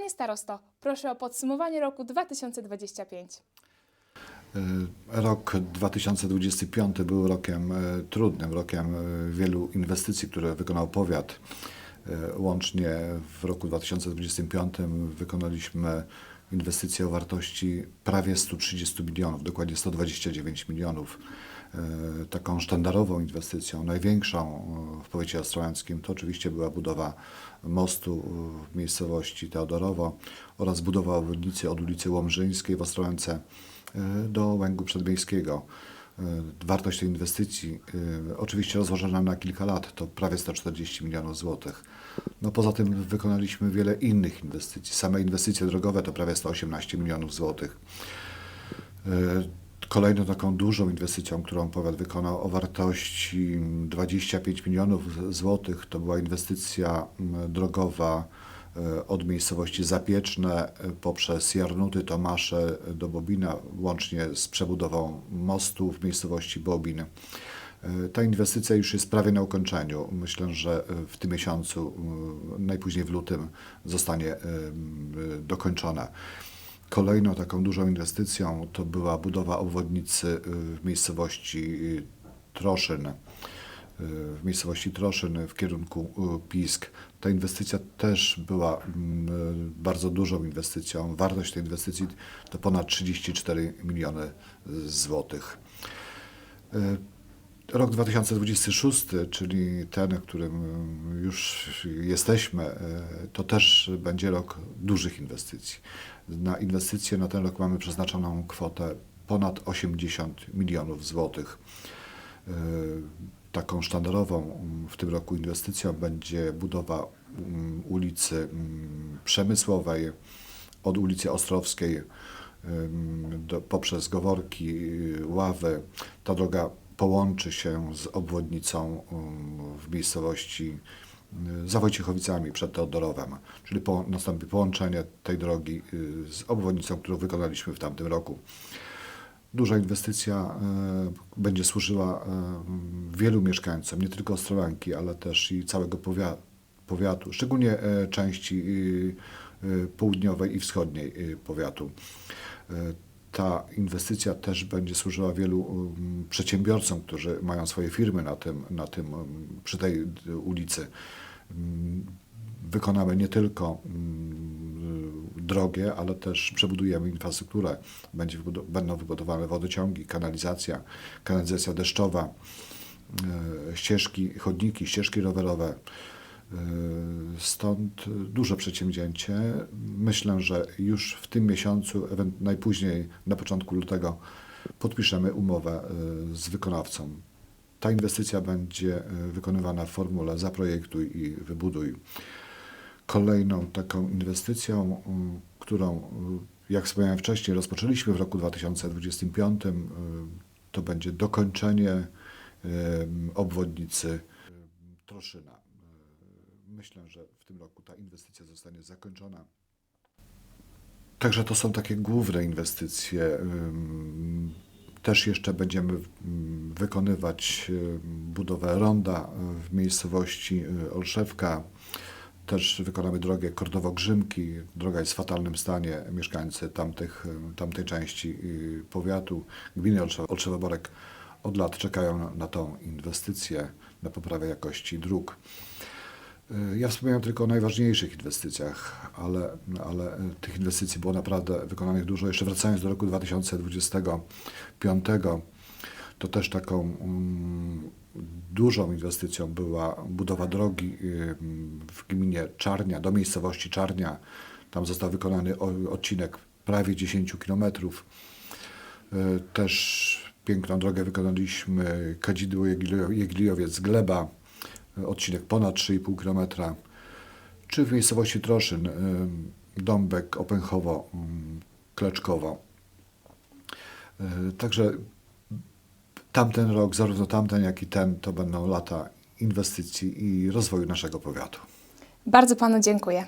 Panie starosto, proszę o podsumowanie roku 2025. E, Rok 2025 był rokiem e, trudnym, rokiem e, wielu inwestycji, które wykonał powiat. Łącznie w roku 2025 wykonaliśmy inwestycje o wartości prawie 130 milionów, dokładnie 129 milionów. E, Taką sztandarową inwestycją, największą e, w powiecie ostrołęckim, to oczywiście była budowa mostu w miejscowości Teodorowo oraz budowa obwodnicy od ulicy Łomżyńskiej w Ostrołęce e, do Łęgu Przedmiejskiego. E, Wartość tej inwestycji, e, oczywiście rozłożona na kilka lat, to prawie 140 milionów złotych. No poza tym wykonaliśmy wiele innych inwestycji. Same inwestycje drogowe to prawie 118 milionów złotych. Kolejną taką dużą inwestycją, którą powiat wykonał o wartości 25 milionów złotych, to była inwestycja m, drogowa e, od miejscowości Zapieczne e, poprzez Jarnuty, Tomasze do Bobina, łącznie z przebudową mostu w miejscowości Bobin. E, Ta inwestycja już jest prawie na ukończeniu. Myślę, że w tym miesiącu, najpóźniej w lutym, zostanie dokończona. Kolejną taką dużą inwestycją to była budowa obwodnicy y, w miejscowości y, Troszyn, y, w miejscowości Troszyn w kierunku Pisk. Ta inwestycja też była mm, bardzo dużą inwestycją. Wartość tej inwestycji to ponad 34 miliony złotych. Rok 2026, czyli ten, w którym już jesteśmy, y, to też będzie rok dużych inwestycji. Na inwestycje na ten rok mamy przeznaczoną kwotę ponad 80 milionów złotych. Y, Taką sztandarową mm, w tym roku inwestycją będzie budowa mm, ulicy mm, Przemysłowej od ulicy Ostrowskiej poprzez Goworki, y, Ławy. Ta droga połączy się z obwodnicą ym, w miejscowości y, za Wojciechowicami przed Teodorowem, czyli po, nastąpi połączenie tej drogi y, z obwodnicą, którą wykonaliśmy w tamtym roku. Duża inwestycja y, będzie służyła y, wielu mieszkańcom, nie tylko Ostrołęki, ale też i całego powia- powiatu, szczególnie e, części y, y, południowej i wschodniej y, powiatu. Y, Ta inwestycja też będzie służyła wielu um, przedsiębiorcom, którzy mają swoje firmy na tym, na tym, um, przy tej y, ulicy. Mm, Wykonamy nie tylko mm, drogie, ale też przebudujemy infrastrukturę. Będzie będą wybudowane wodociągi, kanalizacja, kanalizacja deszczowa, y, ścieżki, chodniki, ścieżki rowerowe. Stąd duże przedsięwzięcie. Myślę, że już w tym miesiącu, najpóźniej na początku lutego, podpiszemy umowę y, z wykonawcą. Ta inwestycja będzie y, wykonywana w formule zaprojektuj i wybuduj. Kolejną taką inwestycją, którą, y, jak wspomniałem wcześniej, rozpoczęliśmy w roku 2025, y, to będzie dokończenie obwodnicy Troszyna. Myślę, że w tym roku ta inwestycja zostanie zakończona. Także to są takie główne inwestycje. Też jeszcze będziemy wykonywać budowę ronda y, w miejscowości y, Olszewka. Też wykonamy drogę Kordowo-Grzymki. Droga jest w fatalnym stanie. Mieszkańcy tamtych, y, tamtej części powiatu, gminy Olszew- Olszewo-Borek od lat czekają na tą inwestycję, na poprawę jakości dróg. Y, Ja wspomniałem tylko o najważniejszych inwestycjach, ale, ale y, tych inwestycji było naprawdę wykonanych dużo. Jeszcze wracając do roku 2025, to też taką mm, dużą inwestycją była budowa drogi y, w gminie Czarnia, do miejscowości Czarnia. Tam został wykonany odcinek prawie 10 kilometrów. Też piękną drogę wykonaliśmy Kadzidło Jeglio- Jeglijowiec Gleba, y, odcinek ponad 3,5 km. Czy w miejscowości Troszyn, Dąbek, Opęchowo, y, Kleczkowo. Y, Także tamten rok, zarówno tamten, jak i ten, to będą lata inwestycji i rozwoju naszego powiatu. Bardzo Panu dziękuję.